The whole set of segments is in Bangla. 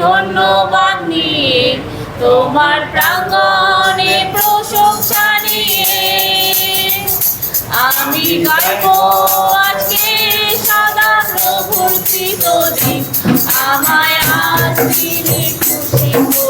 ধন্যবাদ নিয়ে তোমার প্রাঙ্গণে প্রশংসা নিয়ে আমি গাইব আজকে সাদা প্রভুর কৃতদিন আমায় আজ তিনি খুশি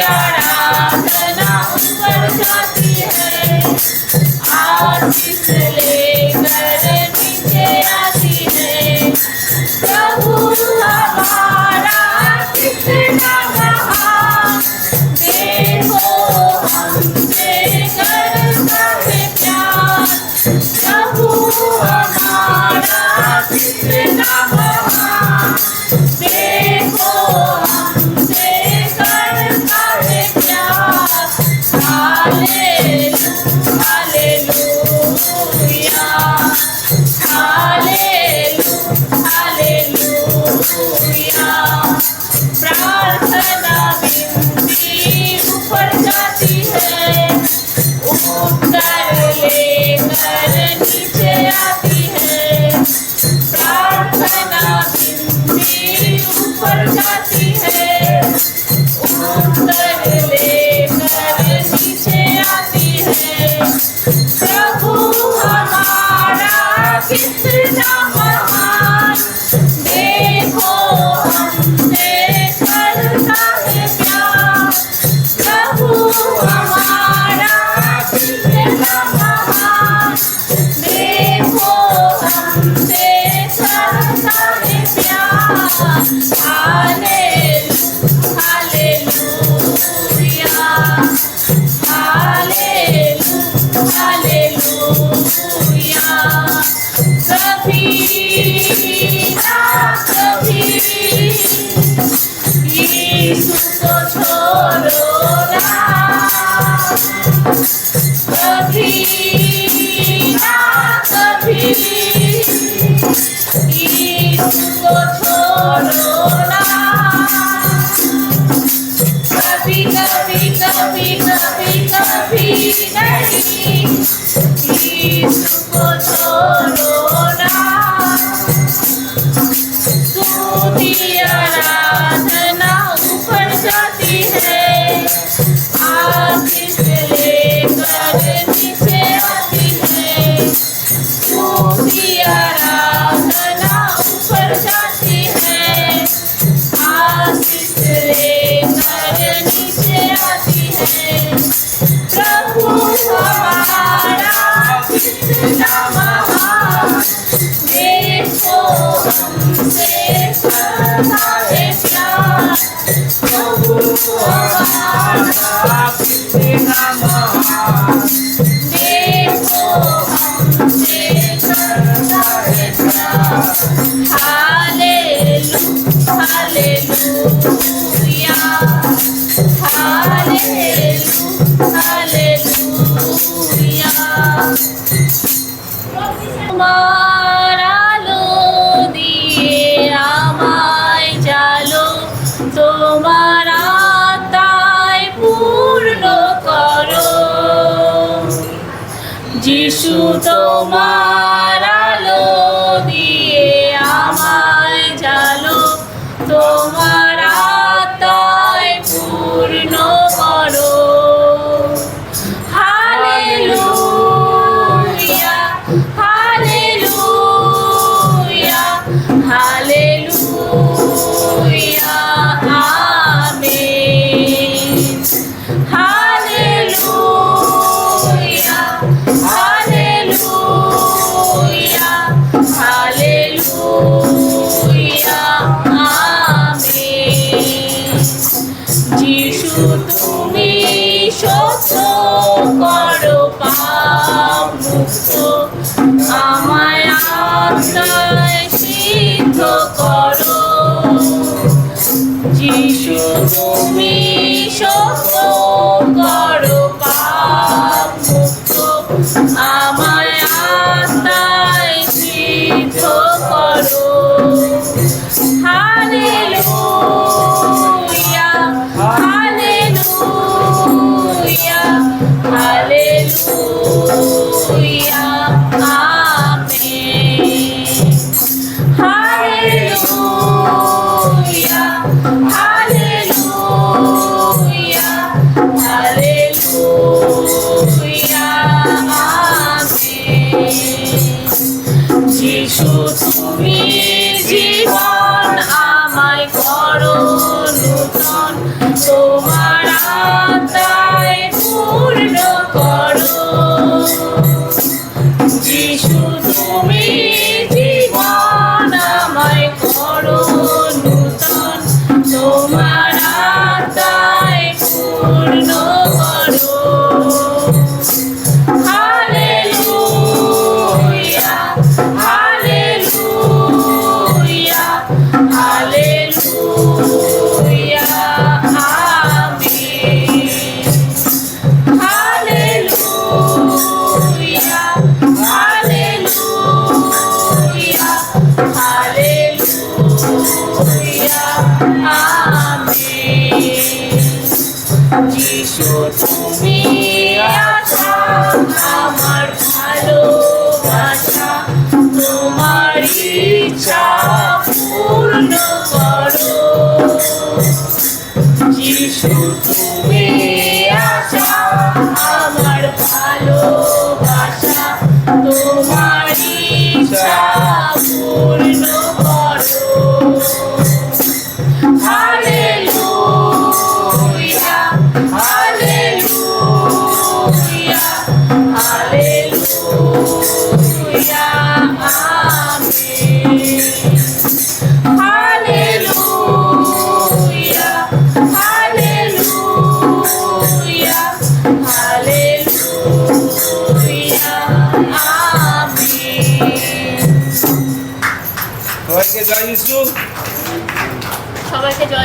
आराधना ऊपर जाती है। आरती से ले তোমার আলো দিয়ে আমায় জালো তোমার আত্মায় পূর্ণ করো। যিশু তোমার Ramayana. I don't know. এসো তুমি আছো আমার ভালোবাসা তোমার ইচ্ছা পূর্ণ করো যিশু তুমি আছো আমার ভালোবাসা তোমার ইচ্ছা পূর্ণ করো হালেলুয়া থ্যাংক ইউ সবাইকে জয়